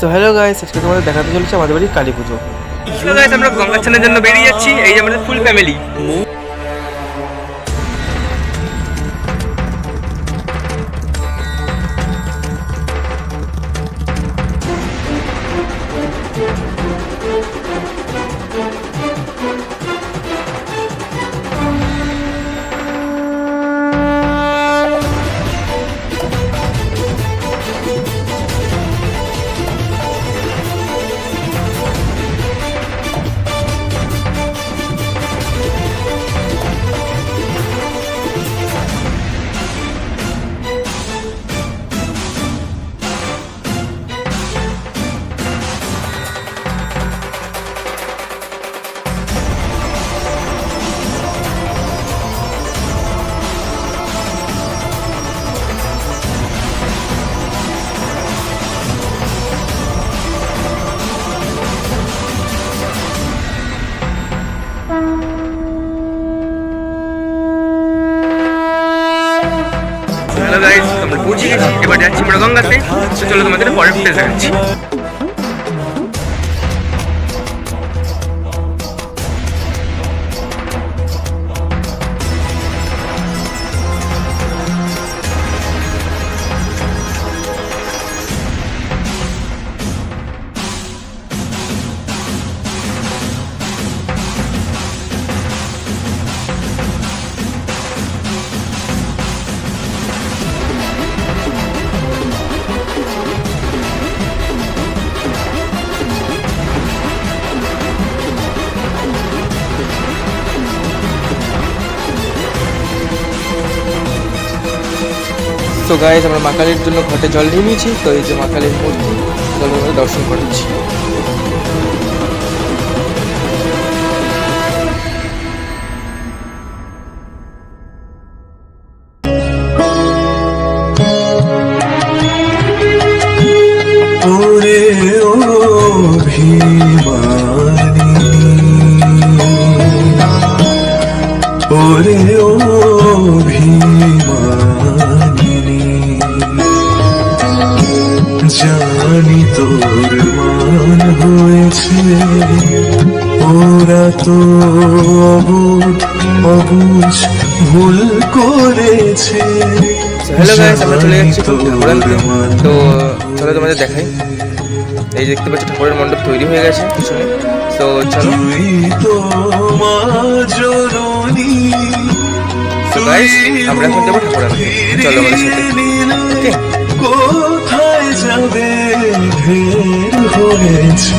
So hello guys আজকে তোমাদের দেখাতে চলেছে আমাদের বাড়ি কালী পুজো। আমরা গঙ্গাচ্ছানের জন্য বেরিয়ে যাচ্ছি। এই যে আমাদের ফুল ফ্যামিলি পৌঁছে গেছি এবার যাচ্ছি আমরা গঙ্গাতে চলো তোমাদের পরের ফুটেজ দেখাচ্ছি। তো গাইস আমরা মা কালীর জন্য ঘটে জল নিয়ে নিয়েছি, তো এই যে মা কালীর মূর্তি দর্শন করাচ্ছি। অবুঝ ভুল করেছে। হ্যালো গাইস আমরা চলে যাচ্ছি ঠাকুরানতে তো চলো তোমাদের দেখাই। এই দেখতে পাচ্ছ ঠাকুরের মণ্ডপ তৈরি হয়ে গেছে পিছনে। তো চলো। তো গাইস আমরা এখন যাব ঠাকুরানতে চলো আমাদের সাথে। ওকে কোথায় যাবে? ঢের হয়েছে।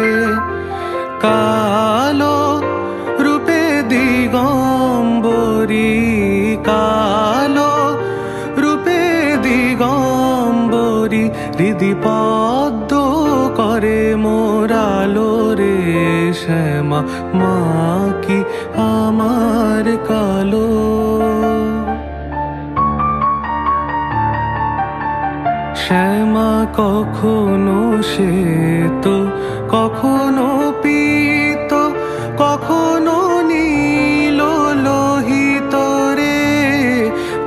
কালো রূপে দিগম্বরী কালো রূপে দিগম্বরী হৃদি পদ্ম করে মোরালো রে শ্যামা, মা কি আমার কালো। শ্যামা, কখনো সে তো কখনো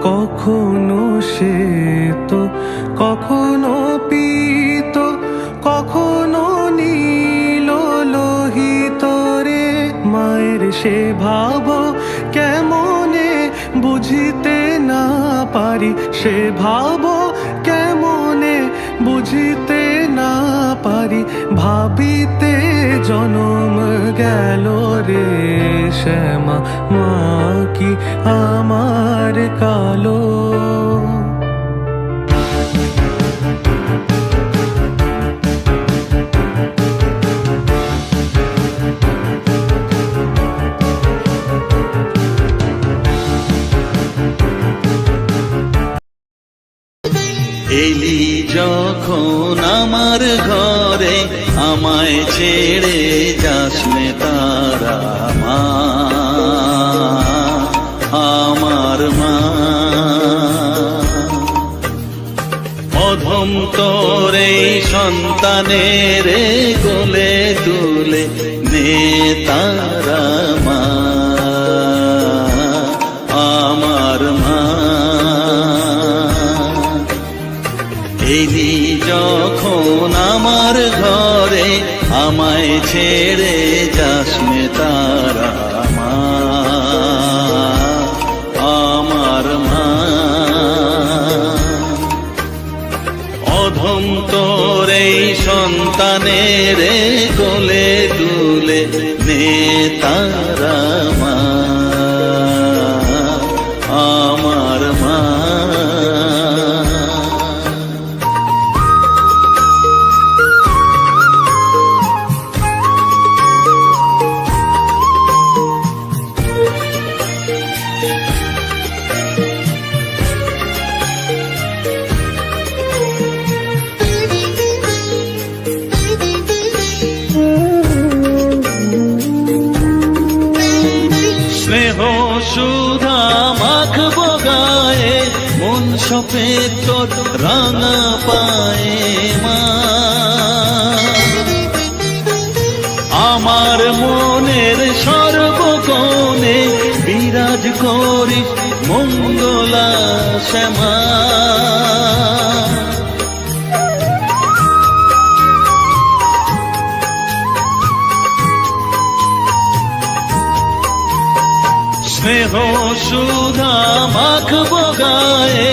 কখনো তো, কখনো পিত, কখনো নীল লোহিত রে। মায়ের সে ভাব কেমনে বুঝিতে না পারি? সে ভাব কেমনে বুঝিতে না পারি? ভাবিতে জনম গেল রে। শ্যামা মা কি আমার কালো? সন্তানের গোলে তুলে নে তারা মা। আমার মা। এলি যখন আমার ঘরে আমায় ছেড়ে যাস সন্তানের কোলে তুলে নে সপে তোর রাঙা পায়ে মা। আমার মনের সর্বকোণে বিরাজ করিস মঙ্গলা শ্যামা। স্নেহ সুধা মাখব গায়ে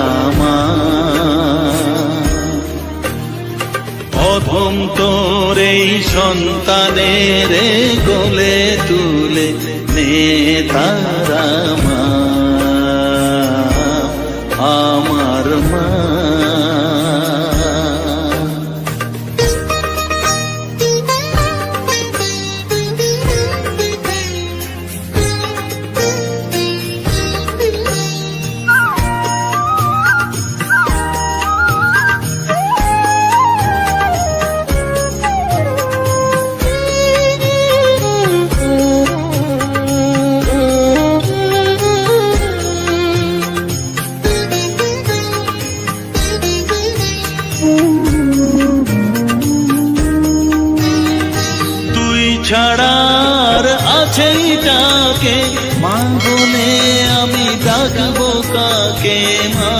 তোর এই সন্তানের গোলে তুলে নে তারা মা। আমার মা ছাড়ার আছে ডাকে মা আমি ডাকবো কাকে মা?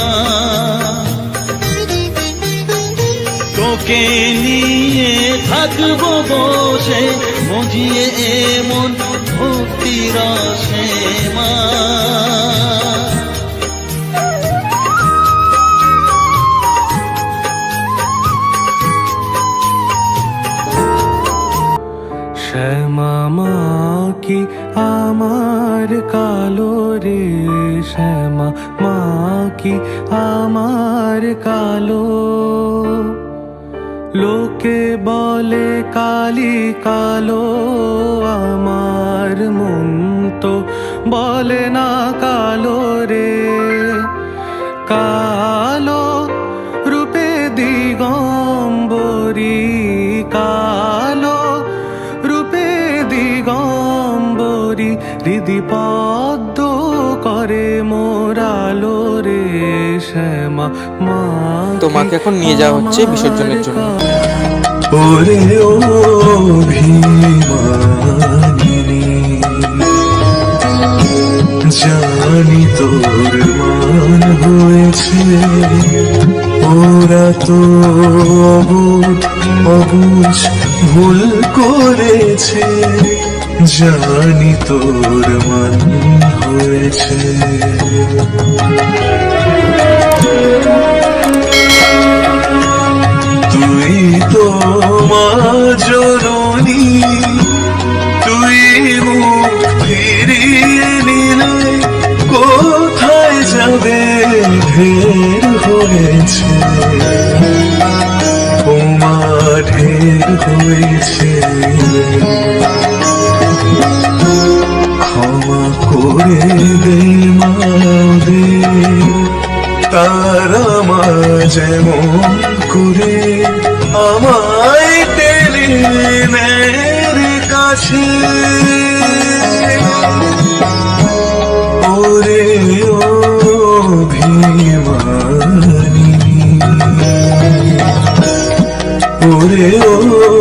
তোকে নিয়ে থাকব বসে, মজিয়ে এমন ভক্তি রসে মা। লোকে বলে, কালি কালো আমার মন তো বলে না কালো রে। কালো রূপে দিগম্বরী, কালো রূপে দিগম্বরী হৃদি পদ্ম করে মোরালো রে শ্যামা মা তোমাকে এখন নিয়ে যাওয়া হচ্ছে বিসর্জনের জন্য। ওরে ও ভীমানিনী জানি তোর মান হয়েছে ওরা তো অবুধ অবুঝ ভুল করেছে। জানি তোর মন হয়েছে। তুই তো মা জননী, তুই মুখ ফিরিয়ে নিলে কোথায় যাবে ঢের হয়েছে। ঢের হয়েছে। ক্ষমা করে দে তারা মা যেমন করে, আমায় টেনে নেয় রে কাছে। ওরে ও ওরে ও